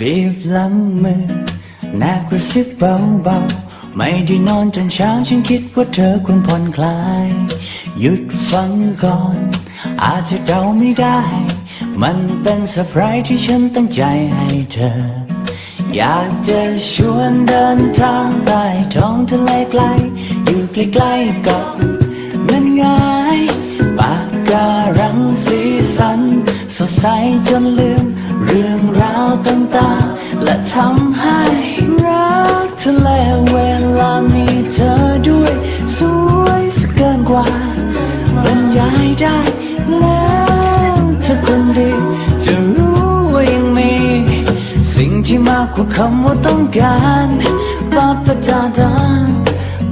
บีบหลังมือแนบกระซิบเบาๆ ไม่ได้นอนจนเช้าฉันคิดว่าเธอควรผ่อนคลาย หยุดฟังก่อน อาจจะเดาไม่ได้ มันเป็นเซอร์ไพรส์ที่ฉันตั้งใจให้เธอ อยากจะชวนเดินทางใต้ท้องทะเลไกล อยู่ใกล้ๆกับนั่นไงปากการังสีสัน สดใสจนลืม เรื่องราวต่างๆ และทำให้รักทะเลเวลามีเธอด้วย สวยสเกินกว่าบรรยายได้แล้วเธอคนดีจะรู้ว่ายังมี สิ่งที่มากกว่าคำว่าต้องการปาปะดาดา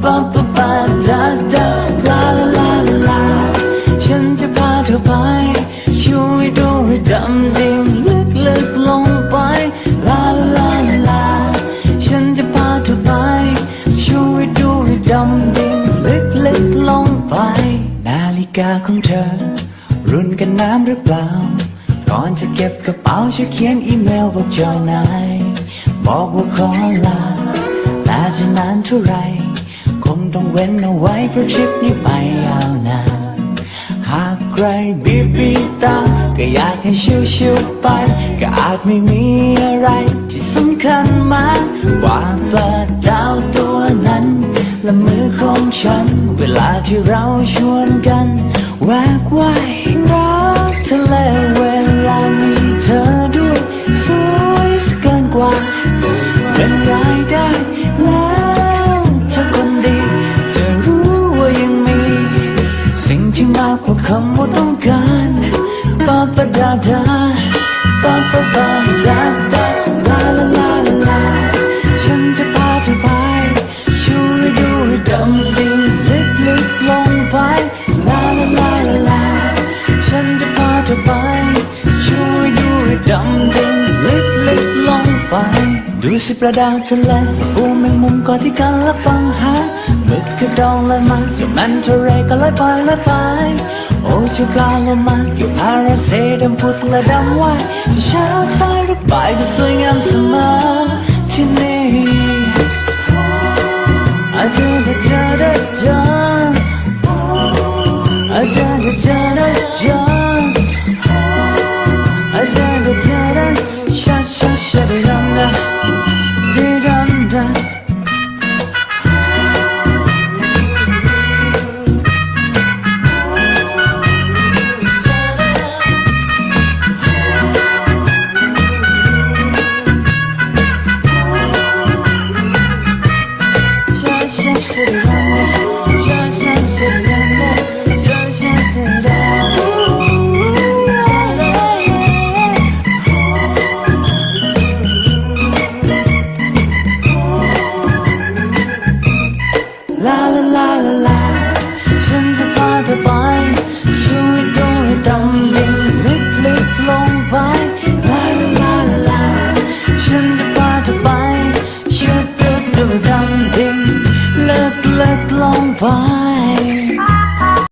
ปาปะปาดาดาลาลาลาลาลาฉันจะพาเธอไปช่วยดูให้ดำดิ่ง กาของเธอ รุ่นกันน้ำหรือเปล่า ก่อนจะเก็บกระเป๋าช่วยเขียนอีเมลบอกจอยนาย บอกว่าขอลา แต่จะนานเท่าไร คงต้องเว้นเอาไว้เพราะทริปนี้ไปยาวนานหากใครบีบีตา ก็อยากให้ชิวๆไป ก็อาจไม่มีอะไรที่สำคัญมากว่าปลาดาวตัวนั้น และมือของฉัน เวลาที่เราชวนกันแวกว่ายรักทะเลเวลามีเธอด้วยสวยสเกินกว่าบรรายได้แล้วเธอคนดี จะรู้ว่ายังมี สิ่งที่มากกว่าคำว่าต้องการปาปะดาดาปาปะดาดา จะพาเธอไป ช่วยดูให้ดำดิ่งลึกลึกลงไป ดูสิปลาดาวทะเลปูแมงมุมก็ที่กันละปังหาหมึกกระดองเลยมาจากนั้นเท่าไรก็เลยไปเลยไป โอ้เจ้าปลาโลมาเกี่ยวอาราเซดำพุดและดำว่ายเช้าสายรือบ่ายก็สวยงามเสมอที่นี่ ล fly.